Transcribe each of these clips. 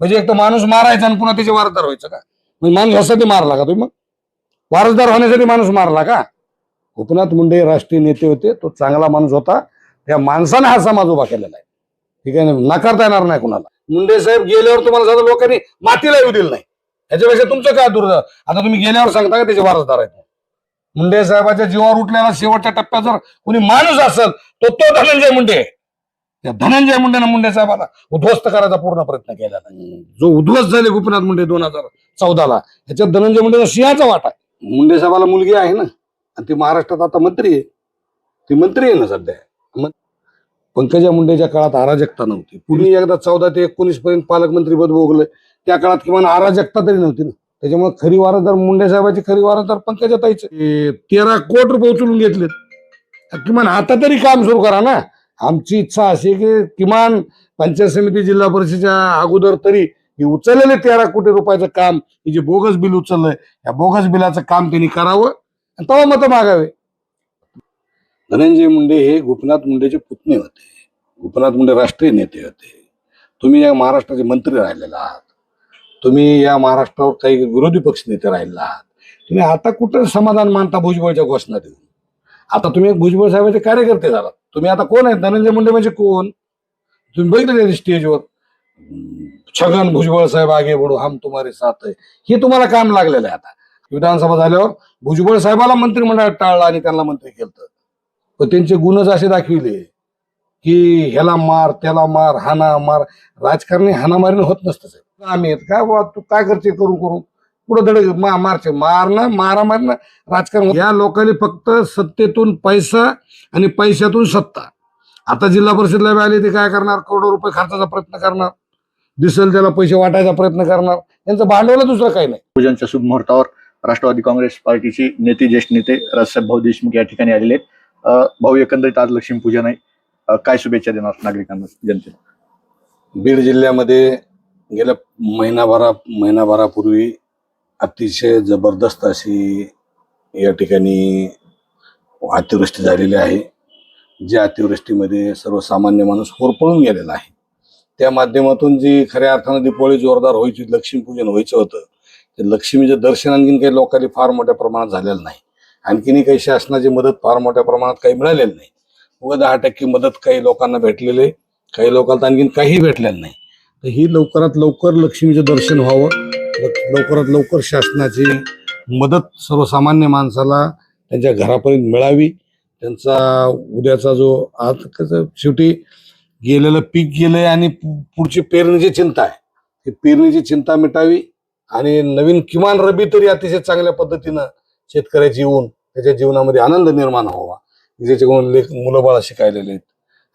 म्हणजे एक तर माणूस मारायचा आणि पुन्हा त्याचे वारसदार व्हायचं का? म्हणजे माणूस ह्यासाठी मारला का तुम्ही? मग वारसदार होण्यासाठी माणूस मारला का? गोपीनाथ मुंडे राष्ट्रीय नेते होते तो चांगला माणूस होता. त्या माणसाने हा समाज उभा केलेला आहे. ठीक आहे ना? नाकारता येणार नाही कुणाला. मुंडे साहेब गेल्यावर तुम्हाला साधं लोकांनी मातीला येऊ दिलं नाही. याच्यापेक्षा तुमचं काय दुर्द आता तुम्ही गेल्यावर सांगता का त्याचे वारसदार आहेत मुंडे साहेबाच्या जीवावर उठलेला शेवटच्या टप्प्यात जर कोणी माणूस असेल तो तो धनंजय मुंडे. आहे. त्या धनंजय मुंडेनं मुंडे साहेबाला उद्ध्वस्त करायचा पूर्ण प्रयत्न केला जो उद्ध्वस्त झाले गोपीनाथ मुंडे दोन हजार चौदाला ह्याच्यात धनंजय मुंडेचा सिंहाचा वाटा आहे. मुंडे साहेबाला मुलगी आहे ना? आणि ती महाराष्ट्रात आता मंत्री आहे. ती मंत्री आहे ना सध्या? पंकजा मुंडेच्या काळात अराजकता नव्हती. पूर्वी एकदा चौदा ते एकोणीस पर्यंत पालकमंत्री पद भोगलं. त्या काळात किमान अराजकता तरी नव्हती ना. त्याच्यामुळे खरी वारसदार मुंडे साहेबाची खरी वारसदार पंकजा ताईचे तेरा कोट रुपये उचलून घेतलेत. किमान आता तरी काम सुरू करा ना. आमची इच्छा अशी की किमान पंचायत समिती जिल्हा परिषदेच्या अगोदर तरी हे उचललेले तेरा कोटी रुपयाचं काम हे जे बोगस बिल उचललंय या बोगस बिलाचं काम त्यांनी करावं आणि तेव्हा मतं मागावे. धनंजय मुंडे हे गोपीनाथ मुंडेचे पुतणे होते. गोपीनाथ मुंडे राष्ट्रीय नेते होते. तुम्ही या महाराष्ट्राचे मंत्री राहिलेला आहात. तुम्ही या महाराष्ट्रावर काही विरोधी पक्ष नेते राहिलेला आहात. तुम्ही आता कुठं समाधान मानता भुजबळच्या घोषणा देऊन? आता तुम्ही एक भुजबळ साहेबांचे कार्यकर्ते झालात. तुम्ही आता कोण आहेत? धनंजय मुंडे म्हणजे कोण? तुम्ही बघितले स्टेजवर छगन भुजबळ साहेब आगे बडू हम तुम्हारे साथ आहे हे तुम्हाला काम लागलेलं आहे आता. विधानसभा झाल्यावर भुजबळ साहेबाला मंत्रिमंडळात टाळलं आणि त्यांना मंत्री केलं पण त्यांचे गुणच असे दाखविले की ह्याला मार त्याला मार हाना मार. राजकारणी हानामारीने होत नसतं साहेब. आम्ही आहेत. काय बाबा तू काय करते करून करून? पुढे धडे मा मारचे. मारणं मारामारीनं राजकारण या लोकांनी फक्त सत्तेतून पैसा आणि पैशातून सत्ता. आता जिल्हा परिषदला आले ते काय करणार? करोडो रुपये खर्चाचा प्रयत्न करणार. दिसेल त्याला पैसे वाटायचा प्रयत्न करणार. यांचं भांडवल दुसरं काही नाही. पूजनच्या शुभ मुहूर्तावर राष्ट्रवादी काँग्रेस पार्टीची नेते ज्येष्ठ नेते राजसाहेब भाऊ देशमुख या ठिकाणी आलेले आहेत. भाऊ एकंदरीत आज लक्ष्मीपूजन आहे. अं, काय शुभेच्छा देणार नागरिकांना जनतेला? बीड जिल्ह्यामध्ये गेल्या महिनाभरा महिनाभरापूर्वी अतिशय जबरदस्त अशी या ठिकाणी अतिवृष्टी झालेली आहे ज्या अतिवृष्टीमध्ये सर्वसामान्य माणूस होरपळून गेलेला आहे. त्या माध्यमातून जी खऱ्या अर्थानं दीपावली जोरदार व्हायची लक्ष्मीपूजन व्हायचं होतं ते लक्ष्मीचं दर्शन आणखीन काही लोकांनी फार मोठ्या प्रमाणात झालेलं नाही. आणखीनही काही शासनाची मदत फार मोठ्या प्रमाणात काही मिळालेली नाही. उगा दहा टक्के मदत काही लोकांना भेटलेली आहे काही लोकांना आणखीन काही भेटलेलं नाही. तर ही लवकरात लवकर लक्ष्मीचं दर्शन व्हावं लवकरात लवकर शासनाची मदत सर्वसामान्य माणसाला त्यांच्या घरापर्यंत मिळावी. त्यांचा उद्याचा जो आज कसं शेवटी गेलेलं पीक गेलंय आणि पु- पुढची पेरणीची चिंता आहे. ती पेरणीची चिंता मिटावी आणि नवीन किमान रबी तरी अतिशय चांगल्या पद्धतीनं शेतकऱ्याची येऊन त्याच्या जीवनामध्ये आनंद निर्माण व्हावा. ज्याच्याकडून लेख मुलं बाळा शिकायलेले आहेत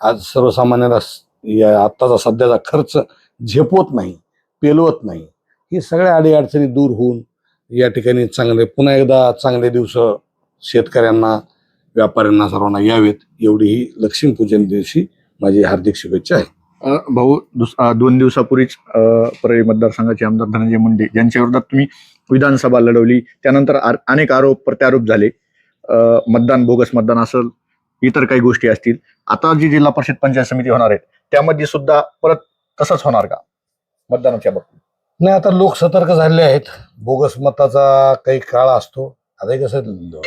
आज सर्वसामान्याला या आत्ताचा सध्याचा खर्च झेपवत नाही पेलवत नाही. ही सगळ्या अडीअडचणी दूर होऊन या ठिकाणी चांगले पुन्हा एकदा चांगले दिवस शेतकऱ्यांना व्यापाऱ्यांना सर्वांना यावेत एवढी ही लक्ष्मीपूजन दिवशी माझी हार्दिक शुभेच्छा आहे. भाऊ दुस- दोन दिवसापूर्वीच परळी मतदारसंघाचे आमदार धनंजय मुंडे यांच्या विरोधात तुम्ही विधानसभा लढवली. त्यानंतर अनेक आरोप प्रत्यारोप झाले. मतदान बोगस मतदान असेल इतर काही गोष्टी असतील. आता जी जिल्हा परिषद पंचायत समिती होणार आहेत त्यामध्ये सुद्धा परत तसंच होणार का? मतदानाच्या बाबतीत. नाही आता लोक सतर्क झालेले आहेत. बोगस मताचा काही काळ असतो. आता कसं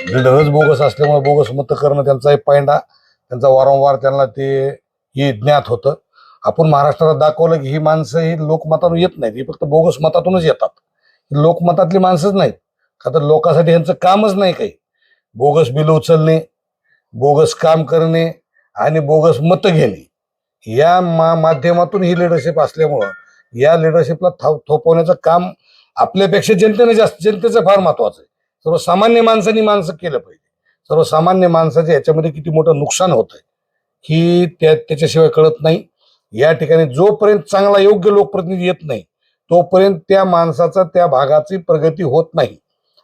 लिडरच बोगस असल्यामुळे बोगस मत करणं त्यांचा एक पायंडा. त्यांचा वारंवार त्यांना ते हे ज्ञात होतं. आपण महाराष्ट्राला दाखवलं की ही माणसं ही लोकमतातून येत नाहीत. ही फक्त बोगस मतातूनच येतात. ही लोकमतातली माणसंच नाहीत. का तर लोकांसाठी ह्यांचं कामच नाही काही. बोगस बिल उचलणे बोगस काम करणे आणि बोगस मतं घेणे. या मा माध्यमातून ही लिडरशिप असल्यामुळं या लिडरशिपला थाप थोपवण्याचं काम आपल्यापेक्षा जनतेने जास्त जनतेचं फार महत्वाचं आहे. सर्वसामान्य माणसांनी माणसं केलं पाहिजे. सर्वसामान्य माणसाचे याच्यामध्ये किती मोठं नुकसान होत आहे की त्या त्याच्याशिवाय कळत नाही. या ठिकाणी जोपर्यंत चांगला योग्य लोकप्रतिनिधी येत नाही तोपर्यंत त्या माणसाचा त्या भागाची प्रगती होत नाही.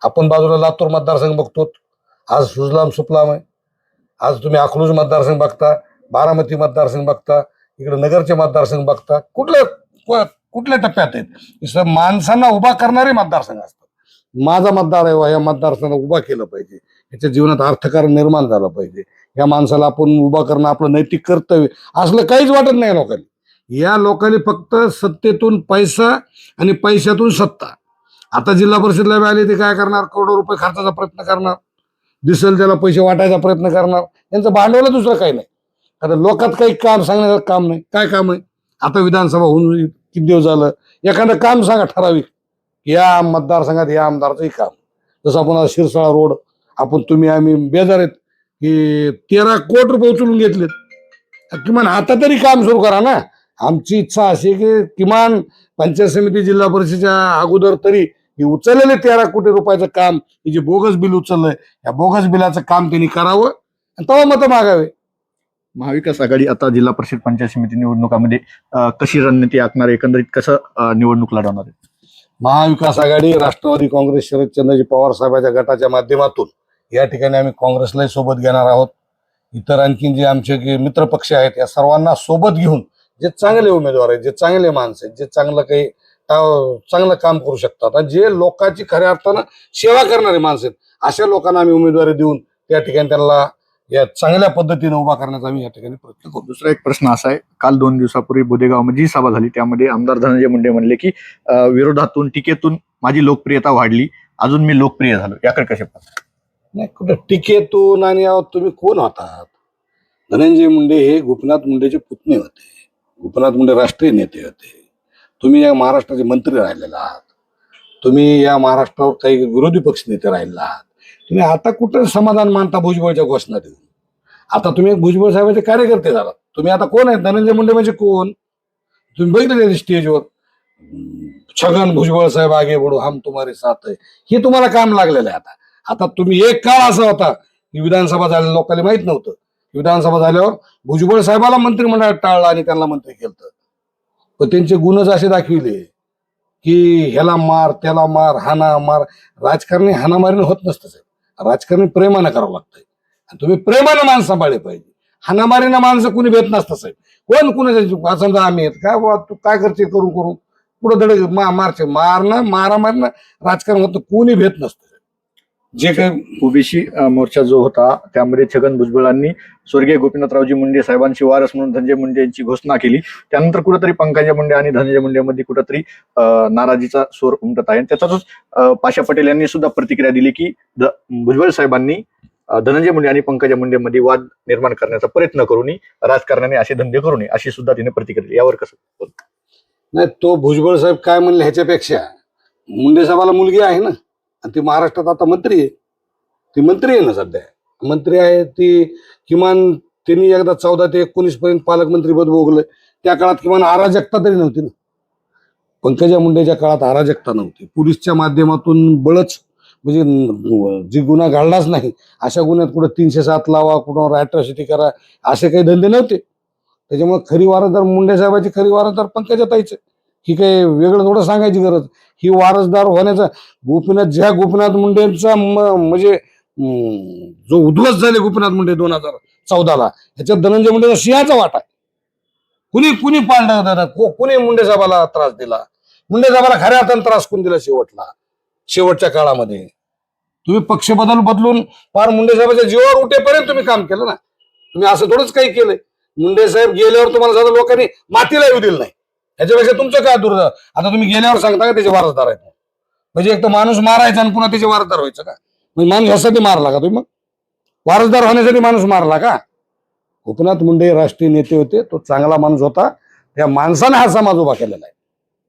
आपण बाजूला लातूर मतदारसंघ बघतो. आज सुजलाम सुफलाम आहे. आज तुम्ही अकलूज मतदारसंघ बघता बारामती मतदारसंघ बघता इकडे नगरचे मतदारसंघ बघता. कुठल्या कुठल्या टप्प्यात आहेत? माणसांना उभा करणारे मतदारसंघ असतात. माझा मतदार आहे वा, या मतदारसंघ उभा केलं पाहिजे. याच्या जीवनात अर्थकारण निर्माण झालं पाहिजे. या माणसाला आपण उभा करणं आपलं नैतिक कर्तव्य असलं काहीच वाटत नाही लोकांनी. या लोकांनी फक्त सत्तेतून पैसा आणि पैशातून सत्ता. आता जिल्हा परिषदला आले ते काय करणार? करोडो रुपये खर्चाचा प्रयत्न करणार. दिसेल त्याला पैसे वाटायचा प्रयत्न करणार. यांचं भांडवल दुसरं काही नाही. कारण लोकात काही काम सांगण्याचं काम नाही. काय काम आहे? आता विधानसभा होऊन किती दिवस झालं? एखादं काम सांगा ठराविक. या मतदारसंघात या आमदारचंही काम. जसं आपण शिरसाळा रोड आपण तुम्ही आम्ही बेजार आहेत की तेरा कोट रुपये उचलून घेतलेत. किमान आता तरी काम सुरू करा ना. आमची इच्छा अशी की किमान पंचायत समिती जिल्हा परिषदेच्या अगोदर तरी हे उचललेले तेरा कोटी रुपयाचं काम हे जे बोगस बिल उचललंय या बोगस बिलाचं काम त्यांनी करावं आणि तेव्हा मतं मागावे. महाविकास आघाडी आता जिल्हा परिषद पंचायत समिती निवडणुकामध्ये कशी रणनीती आखणार एकंदरीत कसं निवडणूक लढवणार आहे? महाविकास आघाडी राष्ट्रवादी काँग्रेस शरदचंद्रजी पवार साहेबांच्या गटाच्या माध्यमातून या ठिकाणी आम्ही काँग्रेसलाही सोबत घेणार आहोत. इतर आणखीन जे आमचे मित्रपक्ष आहेत या सर्वांना सोबत घेऊन जे चांगले उमेदवार आहेत जे चांगले माणसं आहेत जे चांगलं काही चांगलं काम करू शकतात आणि जे लोकांची खऱ्या अर्थानं सेवा करणारे माणसं आहेत अशा लोकांना आम्ही उमेदवारी देऊन त्या ठिकाणी त्यांना या चांगल्या पद्धतीने उभा करण्याचा आम्ही या ठिकाणी प्रयत्न करू दुसरा एक प्रश्न असा आहे. काल दोन दिवसापूर्वी बोदेगावमध्ये जी सभा झाली त्यामध्ये आमदार धनंजय मुंडे म्हणले की विरोधातून टीकेतून माझी लोकप्रियता वाढली. अजून मी लोकप्रिय झालो. याकडे कसे पाहता? नाही कुठं टीकेतून आणि तुम्ही कोण होतात? धनंजय मुंडे हे गोपीनाथ मुंडेचे पुतणे होते. गोपीनाथ मुंडे राष्ट्रीय नेते होते. तुम्ही या महाराष्ट्राचे मंत्री राहिलेला आहात. तुम्ही या महाराष्ट्रावर काही विरोधी पक्ष नेते राहिलेला आहात. तुम्ही आता कुठं समाधान मानता भुजबळच्या घोषणा देऊन? आता तुम्ही भुजबळ साहेबांचे कार्यकर्ते झालात. तुम्ही आता कोण आहेत? धनंजय मुंडे म्हणजे कोण? तुम्ही बघितले स्टेजवर? छगन भुजबळ साहेब आगे बडू हम तुम्हारे साथ आहे हे तुम्हाला काम लागलेलं आहे आता. आता तुम्ही एक काळ असा होता की विधानसभा झालेल्या लोकांना माहीत नव्हतं. विधानसभा झाल्यावर भुजबळ साहेबाला मंत्रिमंडळात टाळलं आणि त्यांना मंत्री केलं पण त्यांचे गुणच असे दाखविले की ह्याला मार त्याला मार हाना मार. राजकारणी हानामारीने होत नसतं साहेब. राजकारणी प्रेमानं करावं लागतंय. आणि तुम्ही प्रेमानं माणसं सांभाळले पाहिजे. हानामारीनं माणसं कुणी भेट नसतं साहेब. कोण कुणाच्या समजा आम्ही आहेत काय बुवा तू काय करते करून करून? कुठं दड मा मारचे मारणं मारामारीनं राजकारण होतं कोणी भेट नसतं. जे काही ओबीसी मोर्चा जो होता त्यामध्ये छगन भुजबळांनी स्वर्गीय गोपीनाथरावजी मुंडे साहेबांची वारस म्हणून धनंजय मुंडे यांची घोषणा केली. त्यानंतर कुठेतरी पंकजा मुंडे आणि धनंजय मुंडेमध्ये कुठेतरी नाराजीचा स्वर उमटत आहे. त्याचाच पाशा पटेल यांनी सुद्धा प्रतिक्रिया दिली की भुजबळ साहेबांनी धनंजय मुंडे आणि पंकजा मुंडे मध्ये वाद निर्माण करण्याचा प्रयत्न करू नये असे धंदे करू नये अशी सुद्धा तिने प्रतिक्रिया यावर कसं? नाही तो भुजबळ साहेब काय म्हणले ह्याच्यापेक्षा? मुंडे साहेबाला मुलगी आहे ना? आणि ती महाराष्ट्रात आता मंत्री आहे. ती मंत्री आहे ना सध्या. मंत्री आहे ती किमान त्यांनी एकदा चौदा ते एकोणीस पर्यंत पालकमंत्री पद भोगलं. त्या काळात किमान अराजकता तरी नव्हती ना. पंकजा मुंडेच्या काळात अराजकता नव्हती. पोलीसच्या माध्यमातून बळच म्हणजे जी गुन्हा घडलाच नाही अशा गुन्ह्यात कुठं तीनशे सात लावा कुठं अॅट्रॉसिटी करा असे काही धंदे नव्हते. त्याच्यामुळे खरी तर मुंडे साहेबाची खरी तर पंकजा ताईच ही काही वेगळं थोडं सांगायची गरज. ही वारसदार होण्याचा गोपीनाथ ज्या गोपीनाथ मुंडेंचा म्हणजे जो उद्ध्वस्त झाले गोपीनाथ मुंडे दोन हजार चौदाला ह्याच्यात धनंजय मुंडेचा सिंहाचा वाटा कुणी कुणी पाळणार दादा कुणी मुंडे साहेबाला त्रास दिला? मुंडे साहेबाला खऱ्या अर्थानं त्रास कोण दिला शेवटला? शेवटच्या काळामध्ये. तुम्ही पक्ष बदल बदलून फार मुंडे साहेबाच्या जीवावर उठेपर्यंत तुम्ही काम केलं ना? तुम्ही असं थोडंच काही केलंय. मुंडे साहेब गेल्यावर तुम्हाला साधं लोकांनी मातीला येऊ दिलं नाही. ह्याच्यापेक्षा तुमचं काय दुर्द आता तुम्ही गेल्यावर सांगता का त्याचे वारसदार आहेत म्हणजे एक तर माणूस मारायचा आणि पुन्हा त्याचे वारसदार व्हायचं का? म्हणजे माणूस ह्यासाठी मारला का तुम्ही मग? वारसदार होण्यासाठी माणूस मारला का? गोपीनाथ मुंडे राष्ट्रीय नेते होते तो चांगला माणूस होता. त्या माणसाने हा समाज उभा केलेला आहे.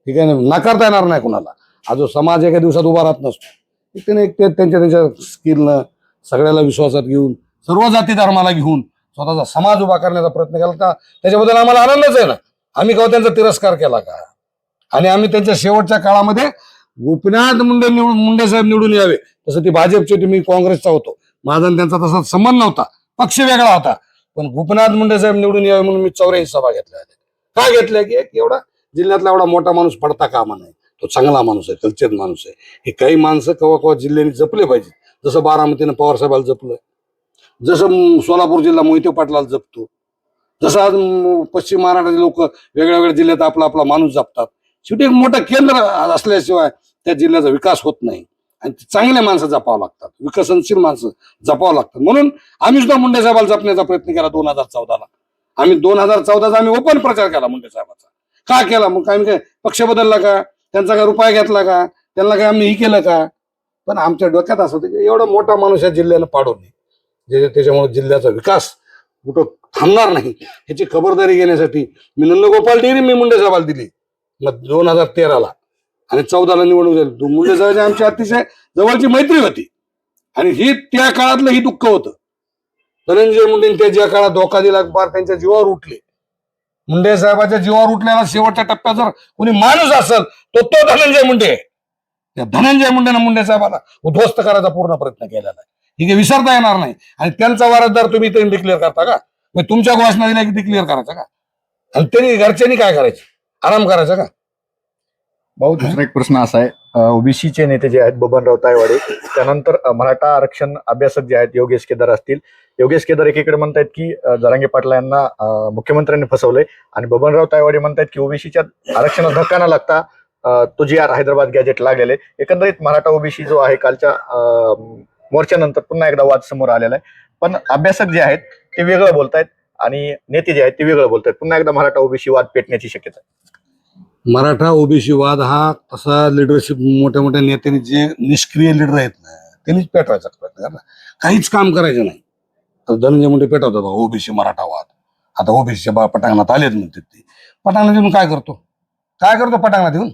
ठीक आहे नाकारता येणार नाही कुणाला. हा जो समाज एका दिवसात उभा राहत नसतो. त्याने एक ते त्यांच्या त्यांच्या स्किलनं सगळ्याला विश्वासात घेऊन सर्व जाती धर्माला घेऊन स्वतःचा समाज उभा करण्याचा प्रयत्न केला. का त्याच्याबद्दल आम्हाला आनंदच आहे ना. आम्ही केव्हा हो त्यांचा तिरस्कार केला का? आणि आम्ही त्यांच्या शेवटच्या काळामध्ये गोपीनाथ मुंडे निवडून मुंडे साहेब निवडून यावे. तसं ती भाजपची होती मी काँग्रेसचा होतो. माझा त्यांचा तसा संबंध नव्हता. पक्ष वेगळा होता. पण गोपीनाथ मुंडे साहेब निवडून यावे म्हणून मी चौऱ्याऐंशी सभा घेतल्या होत्या. का घेतल्या? की एक एवढा जिल्ह्यातला एवढा मोठा माणूस पडता कामा नाही तो चांगला माणूस आहे कल्चर माणूस आहे. हे काही माणसं कवा कवा जिल्ह्याने जपले पाहिजे जसं बारामतीनं पवार साहेबाला जपलं. जसं सोलापूर जिल्हा मोहिते पाटलाला जपतो. जसं आज पश्चिम महाराष्ट्राचे लोक वेगळ्या वेगळ्या जिल्ह्यात आपला आपला माणूस जपतात. शेवटी एक मोठं केंद्र असल्याशिवाय त्या जिल्ह्याचा विकास होत नाही. आणि चांगल्या चांगले माणसं जपावं लागतात. विकसनशील माणसं जपावं लागतात. म्हणून आम्ही सुद्धा मुंडे साहेबाला जपण्याचा प्रयत्न केला दोन हजार चौदाला. आम्ही दोन हजार चौदाचा आम्ही ओपन प्रचार केला मुंडे साहेबाचा. का केला? मग काय काय पक्ष बदलला का? त्यांचा काय रुपया घेतला का? त्यांना काय आम्ही ही केलं का? पण आमच्या डोक्यात असं होतं की एवढा मोठा माणूस या जिल्ह्यानं पाडू जे त्याच्यामुळे जिल्ह्याचा विकास कुठं थांबणार नाही. ह्याची खबरदारी घेण्यासाठी मी नंदगोपाल डेअरी मी मुंडे साहेबाला दिली. मग दोन हजार तेराला. आणि चौदाला निवडणूक झाली. मुंडे साहेबांची आमची अतिशय जवळची मैत्री होती. आणि ही त्या काळातलं ही दुःख होतं. धनंजय मुंडेंनी त्या ज्या काळात धोका दिला फार त्यांच्या जीवावर उठले. मुंडे साहेबाच्या जीवावर उठल्याला शेवटच्या टप्प्यात जर कोणी माणूस असेल तो तो धनंजय मुंडे आहे. त्या धनंजय मुंडेनं मुंडे साहेबाला उद्ध्वस्त करायचा पूर्ण प्रयत्न केलेला आहे. ही विसरता येणार नाही. आणि त्यांचा वारसदार तुम्ही डिक्लेअर करता का? मग तुमच्या घोषणा दिल्या की डिक्लेअर करायचा का? आणि त्यांनी घरच्यांनी काय करायचं? आराम करायचा का? भाऊ दुसरा एक प्रश्न असा आहे. ओबीसीचे नेते जे आहेत बबनराव तायवाडे त्यानंतर मराठा आरक्षण अभ्यासक जे आहेत योगेश केदार असतील. योगेश केदार एकीकडे म्हणतायत की जरांगे पाटला यांना मुख्यमंत्र्यांनी फसवलंय. आणि बबनराव तायवाडे म्हणतायत की ओबीसीच्या आरक्षणात धक्का न लागता तो जी आर हैदराबाद गॅजेट लागलेले एकंदरीत मराठा ओबीसी जो आहे कालच्या मोर्चानंतर पुन्हा एकदा वाद समोर आलेला आहे. पण अभ्यासक जे आहेत ते वेगळं बोलतायत आणि नेते जे आहेत ते वेगळं बोलतायत. पुन्हा एकदा मराठा ओबीसी वाद पेटण्याची शक्यता मराठा ओबीसी वाद हा तसा लिडरशिप मोठ्या मोठ्या नेत्यांनी जे निष्क्रिय लिडर आहेत ना त्यांनीच पेटवायचा प्रयत्न करणार. काहीच काम करायचं नाही. तर धनंजय मुंडे पेटवतात ओबीसी मराठा वाद. आता ओबीसीच्या बा पटांगणात आलेत म्हणतात ते. पटांगणात येऊन काय करतो? काय करतो पटांगणात येऊन?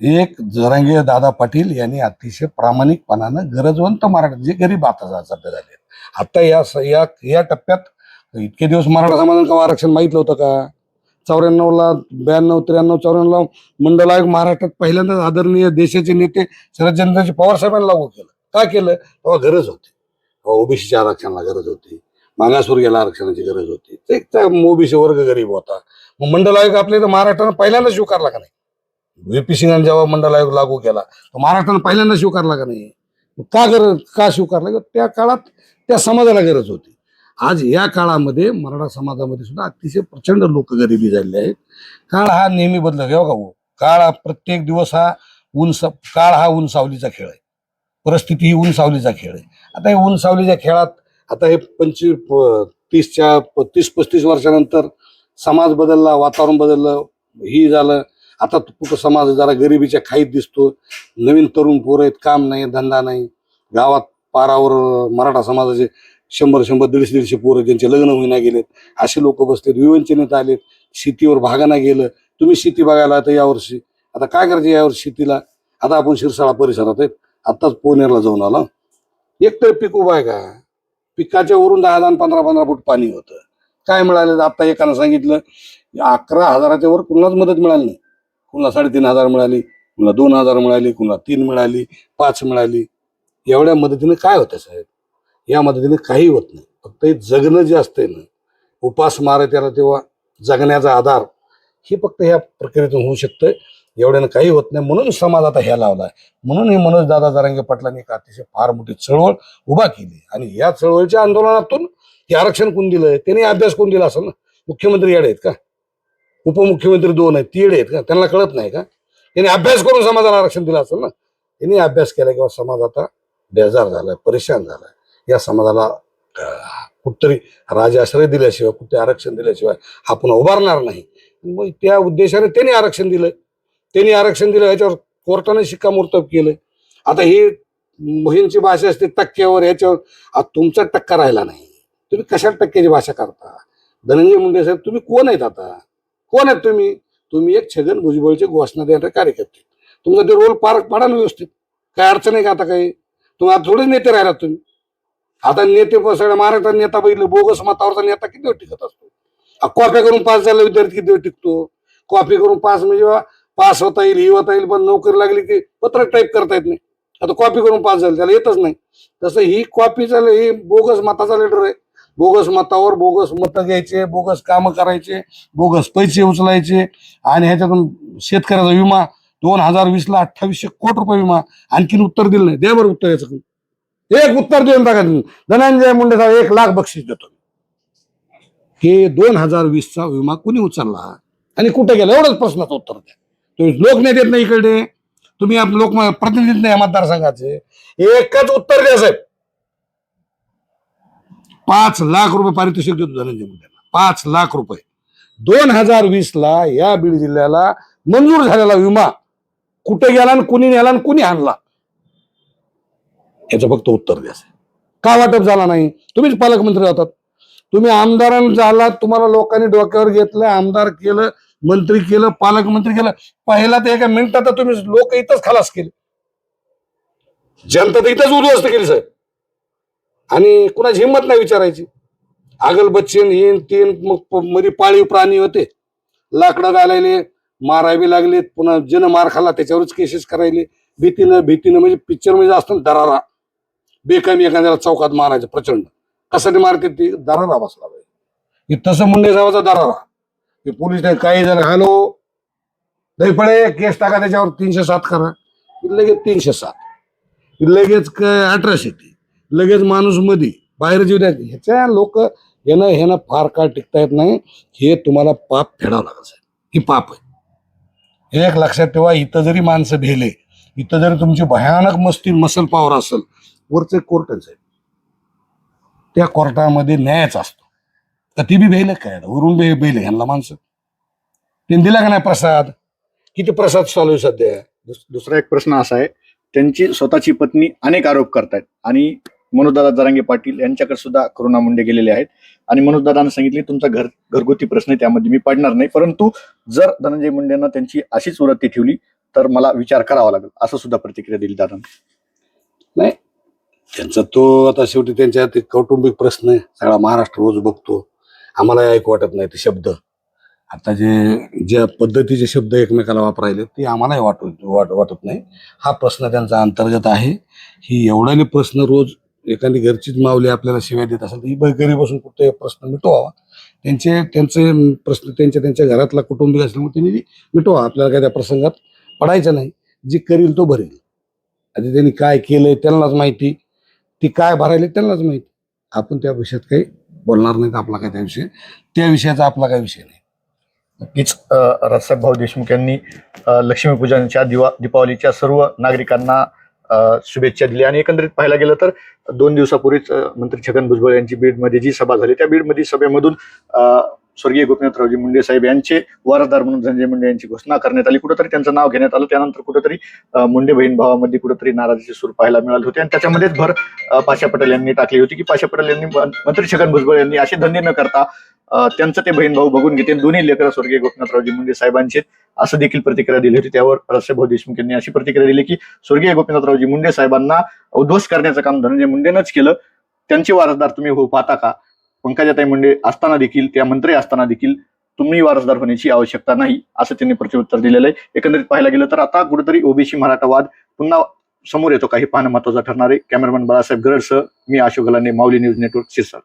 एक जरांगीय दादा पाटील यांनी अतिशय प्रामाणिकपणानं गरजवंत मराठा जे गरीब आता सध्या झाले आता या स- या या टप्प्यात इतके दिवस मराठा समाजाला का आरक्षण माहितलं होतं का? चौऱ्याण्णवला ब्याण्णव त्र्याण्णव चौऱ्याण्णव मंडल आयोग महाराष्ट्रात पहिल्यांदाच आदरणीय देशाचे नेते शरदचंद्रजी पवार साहेबांना लागू केलं. का केलं? तेव्हा गरज होती. तेव्हा ओबीसीच्या आरक्षणाला गरज होती. मागासवर्गीयाला आरक्षणाची गरज होती. ते ओबीसी वर्ग गरीब होता. मग मंडल आयोग आपल्या इथं महाराष्ट्रानं पहिल्यांदा स्वीकारला का नाही? व्हीपी सिंगांनी जेव्हा मंडल आयोग लागू केला तर महाराष्ट्रानं पहिल्यांदा स्वीकारला का नाही? का गरज का स्वीकारला? की त्या काळात त्या समाजाला गरज होती. आज या काळामध्ये मराठा समाजामध्ये सुद्धा अतिशय प्रचंड लोक गरिबी झालेले आहेत. काळ हा नेहमी बदलत आहे, हो भाऊ? हो? काळ हा प्रत्येक दिवस हा ऊन स- काळ हा ऊन सावलीचा खेळ आहे. परिस्थिती ही ऊन सावलीचा खेळ आहे. आता हे ऊन सावलीच्या खेळात आता हे पंचवीस प- तीसच्या तीस पस्तीस वर्षानंतर समाज बदलला वातावरण बदललं ही झालं. आता कुठं समाज जरा गरिबीच्या खाईत दिसतो. नवीन तरुण पोरं आहेत काम नाही धंदा नाही. गावात पारावर मराठा समाजाचे शंभर शंभर दीडशे दीडशे पोरं ज्यांचे लग्न होईना गेलेत असे लोक बसलेत विवंचनेत आलेत शेतीवर भागाना गेलं. तुम्ही शेती बघायला आता यावर्षी आता काय करायचं यावर्षी शेतीला? आता आपण शिरसाळा परिसरात आहेत. आत्ताच पोनेरला जाऊन आला. एक तर पीक उभा आहे का? पिकाच्या वरून दहा दहा पंधरा पंधरा फूट पाणी होतं. काय मिळालं? आता एकानं सांगितलं अकरा हजाराच्या वर कुणालाच मदत मिळाली नाही. कुणाला साडेतीन हजार मिळाली कुणाला दोन हजार मिळाली कुणाला तीन मिळाली पाच मिळाली. एवढ्या मदतीने काय होतं साहेब? या मदतीने काही होत नाही. फक्त हे जगणं जे असतंय ना उपास मारे त्याला तेव्हा जगण्याचा आधार हे फक्त ह्या प्रक्रियेतून होऊ शकतं एवढ्यानं काही होत नाही. म्हणून समाज आता ह्या लावलाय. म्हणून हे मनोज दादा जरांगे पाटलांनी एक अतिशय फार मोठी चळवळ उभा केली. आणि या चळवळीच्या आंदोलनातून हे आरक्षण कोण दिलंय? त्यांनी अभ्यास कोण दिला असेल ना? मुख्यमंत्री येडे आहेत का? उपमुख्यमंत्री दोन आहेत. ती येडे आहेत का? त्यांना कळत नाही का? त्यांनी अभ्यास करून समाजाला आरक्षण दिलं असेल ना? त्यांनी अभ्यास केला किंवा समाज आता बेजार झालाय परेशान झालाय. या समाजाला अं, कुठतरी राजाश्रय दिल्याशिवाय कुठे आरक्षण दिल्याशिवाय आपण उभारणार नाही. मग त्या उद्देशाने त्यांनी आरक्षण दिलं. त्यांनी आरक्षण दिलं याच्यावर कोर्टाने शिक्कामोर्तब केलं. आता ही मोहींची भाषा असते टक्क्यावर याच्यावर. तुमचा टक्का राहिला नाही. तुम्ही कशा टक्क्याची भाषा करता? धनंजय मुंडे साहेब तुम्ही कोण आहेत आता? कोण आहेत तुम्ही? तुम्ही एक छगन भुजबळचे घोषणा देणारे कार्यकर्ते. तुमचा ते रोल पार पाडा ना व्यवस्थित. काय अडचण आहे का आता काही? तुम्हाला आता थोडेच नेते राहिलात तुम्ही. आता नेते सगळ्या महाराष्ट्रात नेता बघितलं बोगस मतावरचा नेता किती वेळ टिकत असतो? कॉप्या कॉपी करून पास झाला विद्यार्थी किती वेळ टिकतो? कॉपी करून पास म्हणजे पास होता येईल ही होता येईल पण नोकरी लागली की पत्र टाईप करता येत नाही. आता कॉपी करून पास झालं त्याला येतच नाही. तसं ही कॉपी झालं हे बोगस मताचा लेटर आहे. बोगस मतावर बोगस मतं घ्यायचे बोगस कामं करायचे बोगस पैसे उचलायचे आणि ह्याच्यातून शेतकऱ्याचा विमा दोन हजार वीस ला अठ्ठावीसशे कोटी रुपये विमा आणखीन उत्तर दिलं नाही. द्या बरं उत्तर याचं एक उत्तर देऊन टाका धनंजय मुंडे साहेब एक लाख बक्षीस देतो हे दोन हजार वीसचा विमा कुणी उचलला? आणि कुठे गेला? एवढंच प्रश्नाचं उत्तर द्या. तुम्ही लोक नाही देत नाही इकडे. तुम्ही आप लोक प्रतिनिधी नाही मतदारसंघाचे. एकच उत्तर द्या साहेब. पाच लाख रुपये पारितोषिक देतो धनंजय मुंडेला. पाच लाख रुपये. दोन हजार वीस ला या बीड जिल्ह्याला मंजूर झालेला विमा कुठे गेला आणि कुणी नेला आणि कुणी आणला? याचं फक्त उत्तर द्या. का वाटप झाला नाही? तुम्हीच पालकमंत्री जातात तुम्ही आमदारां झाला तुम्हाला लोकांनी डोक्यावर घेतलं आमदार केलं मंत्री केलं पालकमंत्री केलं. पहिला तर एका मिनिटात तुम्ही लोक इथंच खलास केले. जनता तर इथंच उद्ध्वस्त केली साहेब. आणि कुणाची हिंमत नाही विचारायची. आगल बच्चन येन तीन मग मध्ये पाळीव प्राणी होते. लाकडं घालायले मारावी लागले पुन्हा जन मार खाल्ला त्याच्यावरच केसेस करायले. भीतीनं भीतीनं म्हणजे पिक्चरमध्ये असतं दरारा. बेकामी एखाद्याला चौकात मारायचं प्रचंड. कशासाठी मारते ती? दरारा बसला पाहिजे तसं मुंडे साहेबाचा दरारा. ते पोलीस नाही काही झालं हॅलो. पळे केस टाका त्याच्यावर तीनशे सात करा. लगेच तीनशे सात. लगेच काय ते लगेच माणूसमध्ये बाहेर जीव द्या ह्याच्या लोक यानं ह्यानं फार काळ टिकता येत नाही. हे तुम्हाला पाप फेडावं लागत साहेब. ही पाप आहे. एक लक्षात ठेवा इथं जरी माणसं भेले इथं जरी तुमची भयानक मस्ती मसल पावर असेल वरचं कोर्टच आहे त्या कोर्टामध्ये न्यायच असतो. तर ती बी भेले काय? वरून बे भेले ह्यांना माणसं. त्यांनी दिला का नाही प्रसाद? किती प्रसाद चालू आहे सध्या? दुस- दुसरा एक प्रश्न असा आहे त्यांची स्वतःची पत्नी अनेक आरोप करतायत. आणि मनोजदादा जरांगे पाटील यांच्याकडे सुद्धा करुणा मुंडे गेलेले आहेत. आणि मनोजदादांना सांगितले तुमचा घर घरगुती प्रश्न आहे त्यामध्ये मी पडणार नाही. परंतु जर धनंजय मुंडेंना त्यांची अशीच वृत्ती ठेवली तर मला विचार करावा लागेल. असं सुद्धा प्रतिक्रिया दिली दादा त्यांचा तो आता शेवटी त्यांच्या ते कौटुंबिक प्रश्न आहे. सगळा महाराष्ट्र रोज बघतो. आम्हाला ऐकू वाटत नाही ते शब्द. आता जे ज्या पद्धतीचे शब्द एकमेकाला वापरायले ते आम्हालाही वाटू वाट वाटत नाही. हा प्रश्न त्यांचा अंतर्गत आहे. ही एवढ्याने प्रश्न रोज एखादी घरचीच माऊली आपल्याला शिवाय देत असेल तर ही ब- घरी बसून कुठे प्रश्न मिटवावा. त्यांचे त्यांचे प्रश्न त्यांच्या त्यांच्या घरातला कुटुंबिक असल्यामुळे त्यांनी मिटवा. आपल्याला काय त्या प्रसंगात पडायचं नाही. जे करील तो भरेल. आधी त्यांनी काय केलंय त्यांनाच माहिती. ती काय भरायली त्यांनाच माहिती. आपण त्या विषयात काही बोलणार नाहीत आपला काय त्या विषय. त्या विषयाचा आपला काय विषय नाही. नक्कीच अ, भाऊ देशमुख यांनी लक्ष्मीपूजनच्या दिवा दीपावलीच्या सर्व नागरिकांना शुभेच्छा दिल्या आणि एकंदरीत पाहायला गेलं तर दोन दिवसापूर्वीच मंत्री छगन भुजबळ यांची बीडमध्ये जी सभा झाली त्या बीडमध्ये सभेमधून अ, स्वर्गीय गोपीनाथरावजी मुंडे साहेब यांचे वारसदार म्हणून धनंजय मुंडे यांची घोषणा करण्यात आली. कुठंतरी त्यांचं नाव घेण्यात आलं. त्यानंतर कुठंतरी मुंडे बहीण भावामध्ये कुठंतरी नाराजीचे सूर पाहायला मिळाले होते. आणि त्याच्यामध्येच भर पाशा पटेल यांनी टाकली होती की पाशा पटेल यांनी मंत्री छगन भुजबळ यांनी असे धंदे न करता त्यांचं ते बहीण भाऊ बघून घेते. दोन्ही लेकर स्वर्गीय गोपीनाथरावजी मुंडे साहेबांचे असं देखील प्रतिक्रिया दिली होती. त्यावर राजसाहेब देशमुख यांनी अशी प्रतिक्रिया दिली की स्वर्गीय गोपीनाथरावजी मुंडे साहेबांना उद्ध्वस्त करण्याचं काम धनंजय मुंडेनंच केलं. त्यांचे वारसदार तुम्ही हो पाहता का? पंकजाताई मुंडे असताना देखील त्या मंत्री असताना देखील तुम्ही वारसदार होण्याची आवश्यकता नाही असं त्यांनी प्रत्युत्तर दिलेलं आहे. एकंदरीत पाहायला गेलं तर आता कुठेतरी ओबीसी मराठा वाद पुन्हा समोर येतो काही पाहणं महत्वाचं ठरणार आहे. कॅमेरामॅन बाळासाहेब गरडसह मी अशोक गलाने माऊली न्यूज नेटवर्क शिरसाट